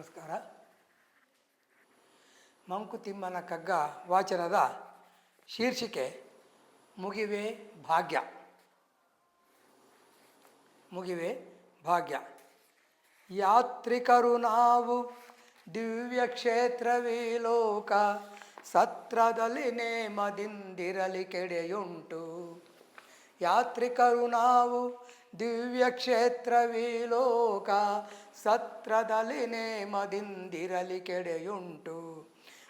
ನಮಸ್ಕಾರ. ಮಂಕುತಿಮ್ಮನ ಕಗ್ಗ ವಾಚನದ ಶೀರ್ಷಿಕೆ, ಮುಗಿವೆ ಭಾಗ್ಯ. ಮುಗಿವೆ ಭಾಗ್ಯ. ಯಾತ್ರಿಕರು ನಾವು ದಿವ್ಯ ಕ್ಷೇತ್ರವೇ ಲೋಕ, ಸತ್ರದಲ್ಲಿ ನೇಮದಿಂದಿರಲಿ ಕೆಡೆಯುಂಟು. ಯಾತ್ರಿಕರು ನಾವು ದಿವ್ಯ ಕ್ಷೇತ್ರ ವಿಲೋಕ ಸತ್ರದಲ್ಲಿ ನೇಮದಿಂದಿರಲಿ ಕೆಡೆಯುಂಟು.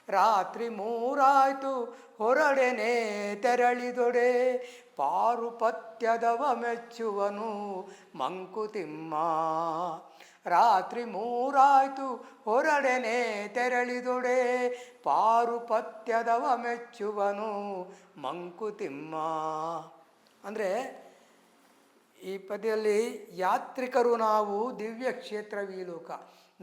ರಾತ್ರಿ ಮೂರಾಯ್ತು, ಹೊರಡೆನೆ ತೆರಳಿದೊಡೆ. ಪಾರುಪತ್ಯದವ ಮೆಚ್ಚುವನು ಮಂಕುತಿಮ್ಮ. ರಾತ್ರಿ ಮೂರಾಯ್ತು, ಹೊರಡೆನೆ ತೆರಳಿದೊಡೆ. ಪಾರುಪತ್ಯದವ ಮೆಚ್ಚುವನು ಮಂಕುತಿಮ್ಮ. ಅಂದರೆ ಈ ಪದ್ಯದಲ್ಲಿ ಯಾತ್ರಿಕರು ನಾವು ದಿವ್ಯ ಕ್ಷೇತ್ರ ವಿಲೋಕ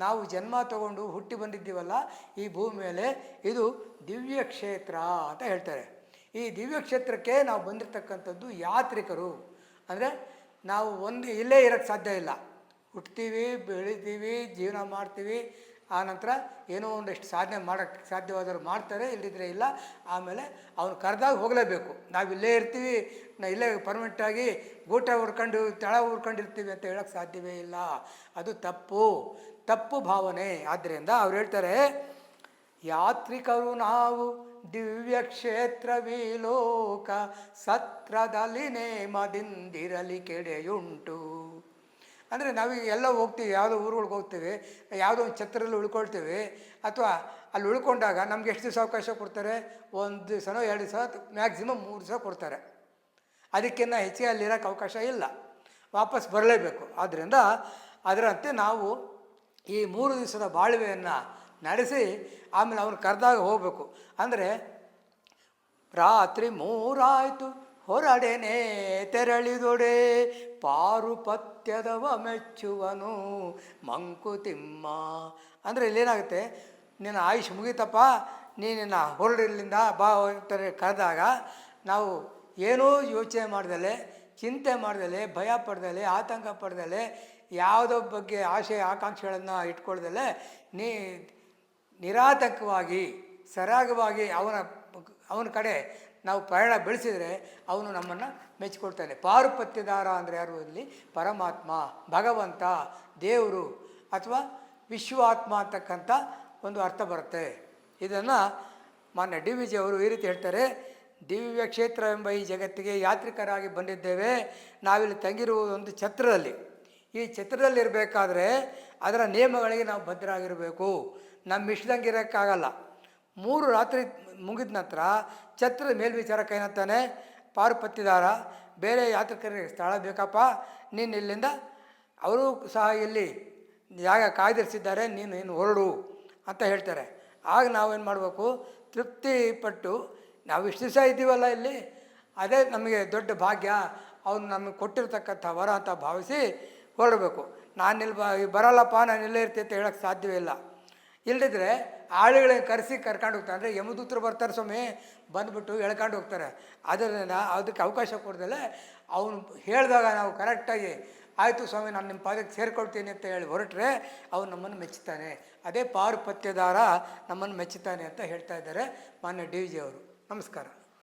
ನಾವು ಜನ್ಮ ತಗೊಂಡು ಹುಟ್ಟಿ ಬಂದಿದ್ದೀವಲ್ಲ, ಈ ಭೂಮಿ ಮೇಲೆ ಇದು ದಿವ್ಯ ಕ್ಷೇತ್ರ ಅಂತ ಹೇಳ್ತಾರೆ. ಈ ದಿವ್ಯ ಕ್ಷೇತ್ರಕ್ಕೆ ನಾವು ಬಂದಿರತಕ್ಕಂಥದ್ದು ಯಾತ್ರಿಕರು. ಅಂದರೆ ನಾವು ಒಂದು ಇಲ್ಲೇ ಇರೋಕ್ಕೆ ಸಾಧ್ಯ ಇಲ್ಲ. ಹುಟ್ತೀವಿ, ಬೆಳಿತೀವಿ, ಜೀವನ ಮಾಡ್ತೀವಿ ಆ ನಂತರ ಏನೋ ಒಂದಷ್ಟು ಸಾಧನೆ ಮಾಡೋಕ್ಕೆ ಸಾಧ್ಯವಾದರೂ ಮಾಡ್ತಾರೆ ಇಲ್ಲದಿದ್ದರೆ ಇಲ್ಲ. ಆಮೇಲೆ ಅವನು ಕರೆದಾಗ ಹೋಗಲೇಬೇಕು. ನಾವು ಇಲ್ಲೇ ಇರ್ತೀವಿ, ನಾ ಇಲ್ಲೇ ಪರ್ಮನೆಂಟಾಗಿ ಗೂಟ ಹುರ್ಕೊಂಡು ತಳ ಹುರ್ಕೊಂಡಿರ್ತೀವಿ ಅಂತ ಹೇಳೋಕ್ಕೆ ಸಾಧ್ಯವೇ ಇಲ್ಲ. ಅದು ತಪ್ಪು ತಪ್ಪು ಭಾವನೆ. ಆದ್ದರಿಂದ ಅವ್ರು ಹೇಳ್ತಾರೆ, ಯಾತ್ರಿಕರು ನಾವು ದಿವ್ಯ ಕ್ಷೇತ್ರ ವಿಲೋಕ ಸತ್ರದಲ್ಲಿ ನೇಮದಿಂದಿರಲಿ ಕೆಡೆಯುಂಟು. ಅಂದರೆ ನಾವೀಗ ಎಲ್ಲ ಹೋಗ್ತೀವಿ, ಯಾವುದೋ ಊರುಗಳಿಗೆ ಹೋಗ್ತೀವಿ, ಯಾವುದೋ ಒಂದು ಛತ್ರದಲ್ಲಿ ಉಳ್ಕೊಳ್ತೀವಿ, ಅಥವಾ ಅಲ್ಲಿ ಉಳ್ಕೊಂಡಾಗ ನಮ್ಗೆ ಎಷ್ಟು ದಿವಸ ಅವಕಾಶ ಕೊಡ್ತಾರೆ? ಒಂದು ದಿವಸನೋ, ಎರಡು ದಿವಸ ಮ್ಯಾಕ್ಸಿಮಮ್ ಮೂರು ದಿವಸ ಕೊಡ್ತಾರೆ. ಅದಕ್ಕಿಂತ ಹೆಚ್ಚಿಗೆ ಅಲ್ಲಿರೋಕೆ ಅವಕಾಶ ಇಲ್ಲ. ವಾಪಸ್ ಬರಲೇಬೇಕು. ಆದ್ದರಿಂದ ಅದರಂತೆ ನಾವು ಈ ಮೂರು ದಿವಸದ ಬಾಳ್ವೆಯನ್ನು ನಡೆಸಿ ಆಮೇಲೆ ಅವನು ಕರೆದಾಗ ಹೋಗಬೇಕು. ಅಂದರೆ ರಾತ್ರಿ ಮೂರಾಯ್ತು. ಹೊರಡೆನೆ ತೆರಳಿದೊಡೆ, ಪಾರುಪತ್ಯದವ ಮೆಚ್ಚುವನು ಮಂಕುತಿಮ್ಮ. ಅಂದರೆ ಇಲ್ಲೇನಾಗುತ್ತೆ, ನಿನ್ನ ಆಯುಷ್ ಮುಗೀತಪ್ಪ ನೀನಿನ್ನ ಹೊರಡಿಲ್ಲಿಂದ ಬಾ ಅಂತಾರೆ ಕರೆದಾಗ, ನಾವು ಏನೂ ಯೋಚನೆ ಮಾಡ್ದಲೆ, ಚಿಂತೆ ಮಾಡ್ದಲೆ, ಭಯ ಪಡ್ದಲೆ, ಆತಂಕ ಪಡ್ದಲೆ, ಯಾವುದೋ ಬಗ್ಗೆ ಆಶೆ, ಆಕಾಂಕ್ಷೆಗಳನ್ನು ಇಟ್ಕೊಳ್ದಲೆ, ನೀ ನಿರಾತಂಕವಾಗಿ, ಸರಾಗವಾಗಿ ಅವನ ಅವನ ಕಡೆ ನಾವು ಪ್ರಯಾಣ ಬೆಳೆಸಿದರೆ ಅವನು ನಮ್ಮನ್ನು ಮೆಚ್ಚಿಕೊಳ್ತಾನೆ ಪಾರುಪತ್ಯದಾರ ಅಂದರೆ ಯಾರು ಇಲ್ಲಿ ಪರಮಾತ್ಮ, ಭಗವಂತ, ದೇವರು ಅಥವಾ ವಿಶ್ವಾತ್ಮ ಅಂತಕ್ಕಂಥ ಒಂದು ಅರ್ಥ ಬರುತ್ತೆ. ಇದನ್ನು ಮಾನ್ಯ ಡಿ ವಿ ಅವರು ಈ ರೀತಿ ಹೇಳ್ತಾರೆ, ದಿವ್ಯ ಕ್ಷೇತ್ರ ಎಂಬ ಈ ಜಗತ್ತಿಗೆ ಯಾತ್ರಿಕರಾಗಿ ಬಂದಿದ್ದೇವೆ. ನಾವಿಲ್ಲಿ ತಂಗಿರುವ ಒಂದು ಛತ್ರದಲ್ಲಿ. ಈ ಛತ್ರದಲ್ಲಿರಬೇಕಾದ್ರೆ ಅದರ ನಿಯಮಗಳಿಗೆ ನಾವು ಬದ್ಧರಾಗಿರಬೇಕು. ನಮ್ಮ ಇಷ್ಟದಂಗೆ ಇರೋಕ್ಕಾಗಲ್ಲ. ಮೂರು ರಾತ್ರಿ ಮುಗಿದ ನಂತರ ಛತ್ರದ ಮೇಲ್ವಿಚಾರಕ ಏನಂತಾನೆ ಪಾರುಪತ್ತಿದಾರ ಬೇರೆ ಯಾತ್ರಿಕರಿಗೆ ಸ್ಥಳ ಬೇಕಪ್ಪ, ನೀನು ಇಲ್ಲಿಂದ, ಅವರು ಸಹ ಇಲ್ಲಿ ಜಾಗ ಕಾಯ್ದಿರಿಸಿದ್ದಾರೆ, ನೀನು ಏನು ಹೊರಡು ಅಂತ ಹೇಳ್ತಾರೆ. ಆಗ ನಾವೇನು ಮಾಡಬೇಕು? ತೃಪ್ತಿ ಪಟ್ಟು ನಾವು ಇಷ್ಟು ದಿವಸ ಇದ್ದೀವಲ್ಲ ಇಲ್ಲಿ, ಅದೇ ನಮಗೆ ದೊಡ್ಡ ಭಾಗ್ಯ, ಅವನು ನಮಗೆ ಕೊಟ್ಟಿರ್ತಕ್ಕಂಥ ವರ ಅಂತ ಭಾವಿಸಿ ಹೊರಡಬೇಕು. ನಾನು ಇಲ್ಲಿ ಬರಲ್ಲಪ್ಪ, ನಾನು ಇಲ್ಲೇ ಇರ್ತೀನಿ ಅಂತ ಹೇಳೋಕ್ಕೆ ಸಾಧ್ಯವೇ ಇಲ್ಲ. ಇಲ್ಲದಿದ್ದರೆ ಆಳುಗಳನ್ನ ಕರೆಸಿ ಕರ್ಕೊಂಡು ಹೋಗ್ತಾರೆ. ಅಂದರೆ ಯಮದೂತರು ಬರ್ತಾರೆ ಸ್ವಾಮಿ, ಬಂದುಬಿಟ್ಟು ಎಳ್ಕೊಂಡು ಹೋಗ್ತಾರೆ. ಅದರಿಂದ ಅದಕ್ಕೆ ಅವಕಾಶ ಕೊಡ್ದಲೆ ಅವನು ಹೇಳಿದಾಗ ನಾವು ಕರೆಕ್ಟಾಗಿ ಆಯಿತು ಸ್ವಾಮಿ, ನಾನು ನಿಮ್ಮ ಪಾದಕ್ಕೆ ಸೇರ್ಕೊಳ್ತೀನಿ ಅಂತ ಹೇಳಿ ಹೊರಟ್ರೆ ಅವನು ನಮ್ಮನ್ನು ಮೆಚ್ಚುತ್ತಾನೆ ಅದೇ ಪಾರುಪತ್ಯದಾರ ನಮ್ಮನ್ನು ಮೆಚ್ಚುತ್ತಾನೆ ಅಂತ ಹೇಳ್ತಾ ಇದ್ದಾರೆ ಮಾನ್ಯ ಡಿ ಜಿ ಅವರು. ನಮಸ್ಕಾರ.